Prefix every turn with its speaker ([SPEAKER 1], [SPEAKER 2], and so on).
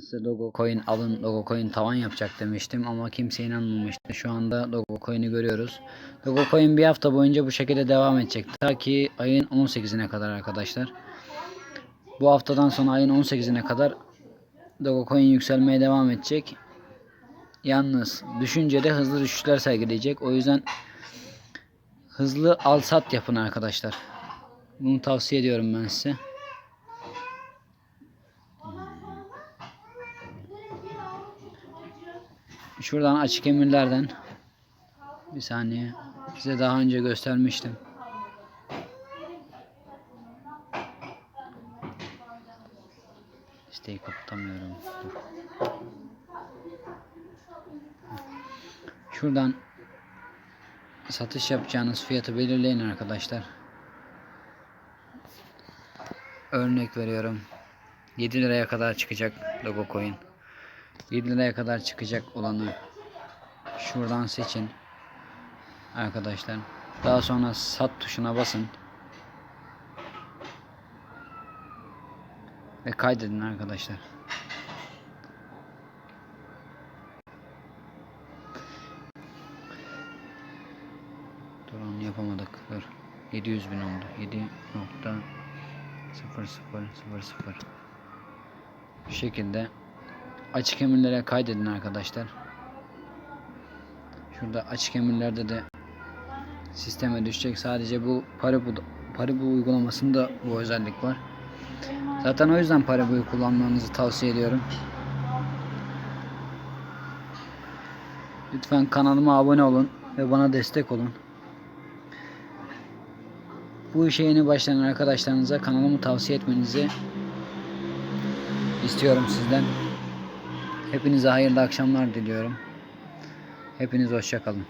[SPEAKER 1] Size Dogecoin alın, Dogecoin tavan yapacak demiştim ama kimse inanmamıştı. Şu anda Dogecoin'i görüyoruz. Dogecoin bir hafta boyunca bu şekilde devam edecek. Ta ki ayın 18'ine kadar arkadaşlar. Bu haftadan sonra ayın 18'ine kadar Dogecoin yükselmeye devam edecek. Yalnız düşüncede hızlı düşüşler sergileyecek. O yüzden hızlı al sat yapın arkadaşlar. Bunu tavsiye ediyorum ben size. Şuradan açık emirlerden bir saniye size daha önce göstermiştim. Siteyi kapatamıyorum. Dur. Şuradan satış yapacağınız fiyatı belirleyin arkadaşlar. Örnek veriyorum. 7 liraya kadar çıkacak Dogecoin. 7 liraya kadar çıkacak olanı şuradan seçin arkadaşlar. Daha sonra sat tuşuna basın. Ve kaydedin arkadaşlar. Dur onu yapamadık. Dur. 700 bin oldu. 7 nokta 0000 Bu şekilde açık emirlere kaydedin arkadaşlar. Şurada açık emirlerde de sisteme düşecek. Sadece bu Paribu Paribu uygulamasında bu özellik var. Zaten o yüzden Paribu'yu kullanmanızı tavsiye ediyorum. Lütfen kanalıma abone olun ve bana destek olun. Bu işe yeni başlayan arkadaşlarınıza kanalımı tavsiye etmenizi istiyorum sizden. Hepinize hayırlı akşamlar diliyorum. Hepiniz hoşça kalın.